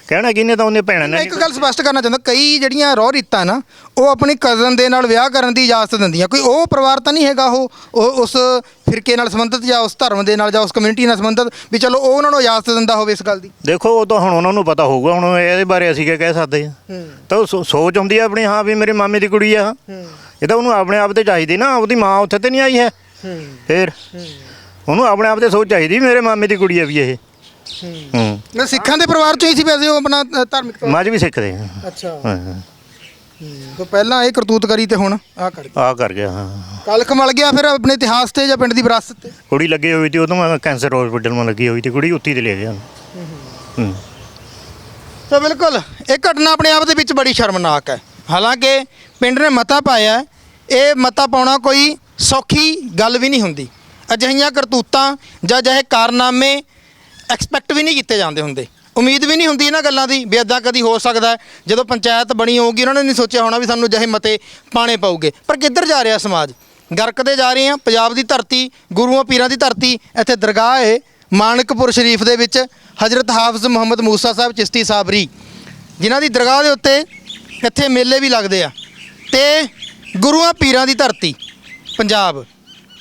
ਕਹਿਣਾ ਕਿਹਨੇ ਤਾਂ ਉਹਨੇ ਭੈਣਾਂ ਮੈਂ ਨੇ ਇੱਕ ਗੱਲ ਸਪਸ਼ਟ ਕਰਨਾ ਚਾਹੁੰਦਾ ਕਈ ਜਿਹੜੀਆਂ ਰੋਹ ਰੀਤਾਂ ਨਾ ਉਹ ਆਪਣੀ ਕਜ਼ਨ ਦੇ ਨਾਲ ਵਿਆਹ ਕਰਨ ਦੀ ਇਜਾਜ਼ਤ ਦਿੰਦੀਆਂ। ਕੋਈ ਉਹ ਪਰਿਵਾਰ ਤਾਂ ਨਹੀਂ ਹੈਗਾ ਉਹ ਉਹ ਉਸ ਫਿਰਕੇ ਨਾਲ ਸੰਬੰਧਿਤ ਜਾਂ ਉਸ ਧਰਮ ਦੇ ਨਾਲ ਜਾਂ ਉਸ ਕਮਿਊਨਿਟੀ ਨਾਲ ਸੰਬੰਧਿਤ ਵੀ ਚਲੋ ਉਹ ਉਹਨਾਂ ਨੂੰ ਇਜਾਜ਼ਤ ਦਿੰਦਾ ਹੋਵੇ ਇਸ ਗੱਲ ਦੀ। ਦੇਖੋ ਉਹ ਤਾਂ ਹੁਣ ਉਹਨਾਂ ਨੂੰ ਪਤਾ ਹੋਊਗਾ ਹੁਣ ਇਹਦੇ ਬਾਰੇ ਅਸੀਂ ਕੀ ਕਹਿ ਸਕਦੇ ਆ ਤਾਂ ਉਹ ਸੋ- ਸੋਚ ਆਉਂਦੀ ਆ ਆਪਣੀ ਹਾਂ ਵੀ ਮੇਰੇ ਮਾਮੇ ਦੀ ਕੁੜੀ ਆ। ਇਹ ਤਾਂ ਉਹਨੂੰ ਆਪਣੇ ਆਪ ਤੇ ਚਾਹੀਦੀ ਨਾ ਉਹਦੀ ਮਾਂ ਉੱਥੇ ਤੇ ਨਹੀਂ ਆਈ ਹੈ। ਫੇਰ ਉਹਨੂੰ ਆਪਣੇ ਆਪ ਤੇ ਸੋਚ ਚਾਹੀਦੀ ਮੇਰੇ ਮਾਮੇ ਦੀ ਕੁੜੀ ਆ ਵੀ ਇਹ। ਹੂੰ। ਮੈਂ ਸਿੱਖਾਂ ਦੇ ਪਰਿਵਾਰ ਚੋਂ ਹੀ ਸੀ ਵੈਸੇ ਉਹ ਆਪਣਾ ਅ, ਧਾਰਮਿਕ ਤੌਰ ਮੱਝ ਵੀ ਸਿੱਖਦੇ ਆ ਅੱਛਾ। ਹਾਂ ਤੋਂ ਪਹਿਲਾਂ ਇਹ ਕਰਤੂਤ ਕਰੀ ਤੇ ਹੁਣ ਆ ਕਰ ਗਿਆ ਆ ਕਰ ਗਿਆ ਹਾਂ। ਕਲਖ ਮਲ ਗਿਆ ਫਿਰ ਆਪਣੇ ਇਤਿਹਾਸ ਤੇ ਜਾਂ ਪਿੰਡ ਦੀ ਵਿਰਾਸਤ ਤੇ? ਕੁੜੀ ਲੱਗੀ ਹੋਈ ਤੇ ਉਦੋਂ ਮੈਂ ਕੈਂਸਰ ਹਸਪੀਟਲ ਮੈਂ ਲੱਗੀ ਹੋਈ ਤੇ ਕੁੜੀ ਉੱਤੀ ਤੇ ਲੈ ਗਿਆ। ਹੂੰ। ਤਾਂ ਬਿਲਕੁਲ ਇਹ ਘਟਨਾ ਆਪਣੇ ਆਪ ਦੇ ਵਿੱਚ ਬੜੀ ਸ਼ਰਮਨਾਕ ਹੈ। ਹਾਲਾਂਕਿ ਪਿੰਡ ਨੇ ਮਤਾ ਪਾਇਆ ਹੈ, ਇਹ ਮਤਾ ਪਾਉਣਾ ਕੋਈ ਸੌਖੀ ਗੱਲ ਵੀ ਨਹੀਂ ਹੁੰਦੀ। ਅਜਿਹੀਆਂ ਕਰਤੂਤਾਂ ਜਾਂ ਅਜਿਹੇ ਕਾਰਨਾਮੇ ਐਕਸਪੈਕਟ ਵੀ ਨਹੀਂ ਕੀਤੇ ਜਾਂਦੇ ਹੁੰਦੇ। ਉਮੀਦ ਵੀ ਨਹੀਂ ਹੁੰਦੀ ਇਹਨਾਂ ਗੱਲਾਂ ਦੀ ਵੀ ਇਦਾਂ ਕਦੀ ਹੋ ਸਕਦਾ ਜਦੋਂ ਪੰਚਾਇਤ ਬਣੀ ਹੋਊਗੀ, ਉਹਨਾਂ ਨੇ ਨਹੀਂ ਸੋਚਿਆ ਹੋਣਾ ਵੀ ਸਾਨੂੰ ਅਜਿਹੇ ਮਤੇ ਪਾਣੇ ਪਊਗੇ। ਪਰ ਕਿੱਧਰ ਜਾ ਰਿਹਾ ਸਮਾਜ? ਗਰਕਦੇ ਜਾ ਰਹੇ ਆ ਪੰਜਾਬ ਦੀ ਧਰਤੀ, ਗੁਰੂਆਂ ਪੀਰਾਂ ਦੀ ਧਰਤੀ, ਇੱਥੇ ਦਰਗਾਹ ਹੈ, ਮਾਨਕਪੁਰ ਸ਼ਰੀਫ ਦੇ ਵਿੱਚ ਹਜ਼ਰਤ ਹਾਫਜ਼ ਮੁਹੰਮਦ ਮੂਸਾ ਸਾਹਿਬ ਚਿਸ਼ਤੀ ਸਾਬਰੀ। ਜਿਨ੍ਹਾਂ ਦੀ ਦਰਗਾਹ ਦੇ ਉੱਤੇ ਇੱਥੇ ਮੇਲੇ ਵੀ ਲੱਗਦੇ ਆ। ਤੇ ਗੁਰੂਆਂ ਪੀਰਾਂ ਦੀ ਧਰਤੀ। ਪੰਜਾਬ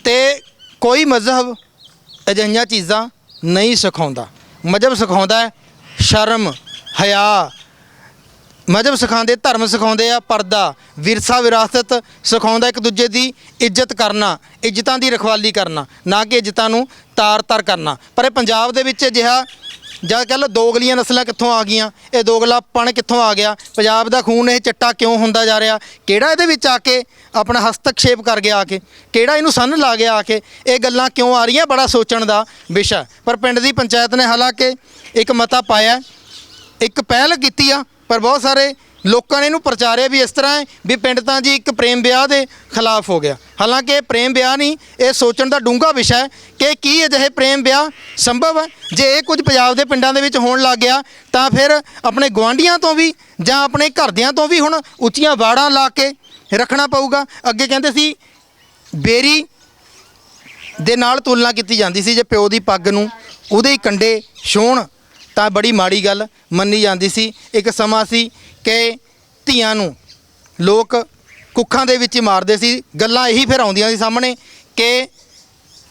ਤੇ ਕੋਈ ਮਜ਼ਹਬ ਅਜਿਹੀਆਂ ਚੀਜ਼ਾਂ ਨਹੀਂ ਸਿਖਾਉਂਦਾ। ਮਜ਼ਹਬ ਸਿਖਾਉਂਦਾ ਹੈ ਸ਼ਰਮ, ਹਯਾ। ਮਜ਼ਹਬ ਸਿਖਾਉਂਦੇ, ਧਰਮ ਸਿਖਾਉਂਦੇ ਆ, ਪਰਦਾ। ਵਿਰਸਾ ਵਿਰਾਸਤ ਸਿਖਾਉਂਦਾ ਇੱਕ ਦੂਜੇ ਦੀ ਇੱਜ਼ਤ ਕਰਨਾ, ਇੱਜ਼ਤਾਂ ਦੀ ਰਖਵਾਲੀ ਕਰਨਾ, ਨਾ ਕਿ ਇੱਜ਼ਤਾਂ ਨੂੰ ਤਾਰ-ਤਾਰ ਕਰਨਾ। ਪਰ ਇਹ ਪੰਜਾਬ ਦੇ ਵਿੱਚ ਅਜਿਹਾ ਜਾਂ ਕਹਿ ਲਓ ਦੋਗਲੀਆਂ ਨਸਲਾਂ ਕਿੱਥੋਂ ਆ ਗਈਆਂ, ਇਹ ਦੋਗਲਾਪਣ ਕਿੱਥੋਂ ਆ ਗਿਆ, ਪੰਜਾਬ ਦਾ ਖੂਨ ਇਹ ਚਿੱਟਾ ਕਿਉਂ ਹੁੰਦਾ ਜਾ ਰਿਹਾ, ਕਿਹੜਾ ਇਹਦੇ ਵਿੱਚ ਆ ਕੇ ਆਪਣਾ ਹਸਤਕਸ਼ੇਪ ਕਰ ਗਿਆ ਆ ਕੇ, ਕਿਹੜਾ ਇਹਨੂੰ ਸੰਨ ਲਾ ਗਿਆ ਆ ਕੇ, ਇਹ ਗੱਲਾਂ ਕਿਉਂ ਆ ਰਹੀਆਂ ਬੜਾ ਸੋਚਣ ਦਾ ਵਿਸ਼ਾ ਪਰ ਪਿੰਡ ਦੀ ਪੰਚਾਇਤ ਨੇ ਹਾਲਾਂਕਿ ਇੱਕ ਮਤਾ ਪਾਇਆ, ਇੱਕ ਪਹਿਲ ਕੀਤੀ ਆ, ਪਰ ਬਹੁਤ ਸਾਰੇ ਲੋਕਾਂ ਨੇ ਇਹਨੂੰ ਪ੍ਰਚਾਰਿਆ ਵੀ ਇਸ ਤਰ੍ਹਾਂ ਹੈ ਵੀ ਪਿੰਡ ਤਾਂ ਜੀ ਇੱਕ ਪ੍ਰੇਮ ਵਿਆਹ ਦੇ ਖਿਲਾਫ ਹੋ ਗਿਆ। ਹਾਲਾਂਕਿ ਇਹ ਪ੍ਰੇਮ ਵਿਆਹ ਨਹੀਂ, ਇਹ ਸੋਚਣ ਦਾ ਡੂੰਘਾ ਵਿਸ਼ਾ ਹੈ ਕਿ ਕੀ ਅਜਿਹੇ ਪ੍ਰੇਮ ਵਿਆਹ ਸੰਭਵ ਹੈ। ਜੇ ਇਹ ਕੁਝ ਪੰਜਾਬ ਦੇ ਪਿੰਡਾਂ ਦੇ ਵਿੱਚ ਹੋਣ ਲੱਗ ਗਿਆ, ਤਾਂ ਫਿਰ ਆਪਣੇ ਗਵਾਂਢੀਆਂ ਤੋਂ ਵੀ ਜਾਂ ਆਪਣੇ ਘਰਦਿਆਂ ਤੋਂ ਵੀ ਹੁਣ ਉੱਚੀਆਂ ਵਾੜਾਂ ਲਾ ਕੇ ਰੱਖਣਾ ਪਊਗਾ। ਅੱਗੇ ਕਹਿੰਦੇ ਸੀ, ਬੇਰੀ ਦੇ ਨਾਲ ਤੁਲਨਾ ਕੀਤੀ ਜਾਂਦੀ ਸੀ, ਜੇ ਪਿਓ ਦੀ ਪੱਗ ਨੂੰ ਉਹਦੇ ਹੀ ਕੰਡੇ ਛੋਣ ਤਾਂ ਬੜੀ ਮਾੜੀ ਗੱਲ ਮੰਨੀ ਜਾਂਦੀ ਸੀ। ਇੱਕ ਸਮਾਂ ਸੀ ਕਿ ਧੀਆਂ ਨੂੰ ਲੋਕ ਕੁੱਖਾਂ ਦੇ ਵਿੱਚ ਹੀ ਮਾਰਦੇ ਸੀ। ਗੱਲਾਂ ਇਹੀ ਫਿਰ ਆਉਂਦੀਆਂ ਸੀ ਸਾਹਮਣੇ ਕਿ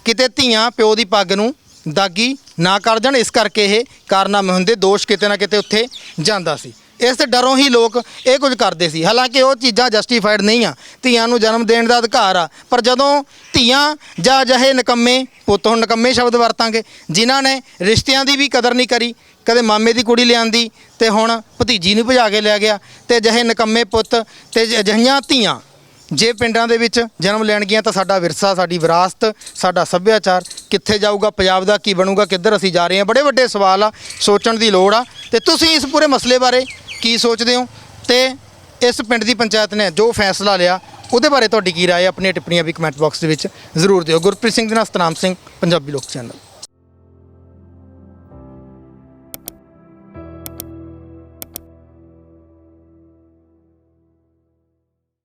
ਕਿਤੇ ਧੀਆਂ ਪਿਓ ਦੀ ਪੱਗ ਨੂੰ ਦਾਗੀ ਨਾ ਕਰ ਜਾਣ ਇਸ ਕਰਕੇ ਇਹ ਕਾਰਨਾਮੇ ਹੁੰਦੇ, ਦੋਸ਼ ਕਿਤੇ ਨਾ ਕਿਤੇ ਉੱਥੇ ਜਾਂਦਾ ਸੀ। ਇਸ ਤੇ ਡਰੋਂ ਹੀ ਲੋਕ ਇਹ ਕੁਝ ਕਰਦੇ ਸੀ। ਹਾਲਾਂਕਿ ਉਹ ਚੀਜ਼ਾਂ ਜਸਟੀਫਾਈਡ ਨਹੀਂ ਆ। ਧੀਆਂ ਨੂੰ ਜਨਮ ਦੇਣ ਦਾ ਅਧਿਕਾਰ ਆ। ਪਰ ਜਦੋਂ ਧੀਆਂ ਜਾਂ ਅਜਿਹੇ ਨਿਕੰਮੇ, ਪੁੱਤ ਹੁਣ ਨਿਕੰਮੇ ਸ਼ਬਦ ਵਰਤਾਂਗੇ, ਜਿਨ੍ਹਾਂ ਨੇ ਰਿਸ਼ਤਿਆਂ ਦੀ ਵੀ ਕਦਰ ਨਹੀਂ ਕਰੀ, ਕਦੇ ਮਾਮੇ ਦੀ ਕੁੜੀ ਲਿਆਂਦੀ ਤੇ ਹੁਣ ਭਤੀਜੀ ਨੂੰ ਭਜਾ ਕੇ ਲੈ ਗਿਆ ਤੇ ਅਜਿਹੇ ਨਿਕੰਮੇ ਪੁੱਤ ਤੇ ਅਜਿਹੀਆਂ ਧੀਆਂ ਜੇ ਪਿੰਡਾਂ ਦੇ ਵਿੱਚ ਜਨਮ ਲੈਣਗੀਆਂ ਤਾਂ ਸਾਡਾ ਵਿਰਸਾ, ਸਾਡੀ ਵਿਰਾਸਤ, ਸਾਡਾ ਸੱਭਿਆਚਾਰ ਕਿੱਥੇ ਜਾਊਗਾ, ਪੰਜਾਬ ਦਾ ਕੀ ਬਣੂਗਾ, ਕਿੱਧਰ ਅਸੀਂ ਜਾ ਰਹੇ ਹਾਂ? ਬੜੇ ਵੱਡੇ ਸਵਾਲ ਆ, ਸੋਚਣ ਦੀ ਲੋੜ ਆ। ਤੇ ਤੁਸੀਂ ਇਸ ਪੂਰੇ ਮਸਲੇ ਬਾਰੇ ਕੀ ਸੋਚਦੇ ਹੋ? ਤੇ ਇਸ ਪਿੰਡ ਦੀ ਪੰਚਾਇਤ ਨੇ ਜੋ ਫੈਸਲਾ ਲਿਆ, ਉਹਦੇ ਬਾਰੇ ਤੁਹਾਡੀ ਕੀ ਰਾਏ ਹੈ? ਆਪਣੀਆਂ ਟਿੱਪਣੀਆਂ ਵੀ ਕਮੈਂਟ ਬਾਕਸ ਦੇ ਵਿੱਚ ਜ਼ਰੂਰ ਦਿਓ। ਗੁਰਪ੍ਰੀਤ ਸਿੰਘ ਦੇ ਨਾਲ ਸਤਨਾਮ ਸਿੰਘ, ਪੰਜਾਬੀ ਲੋਕ ਚੈਨਲ।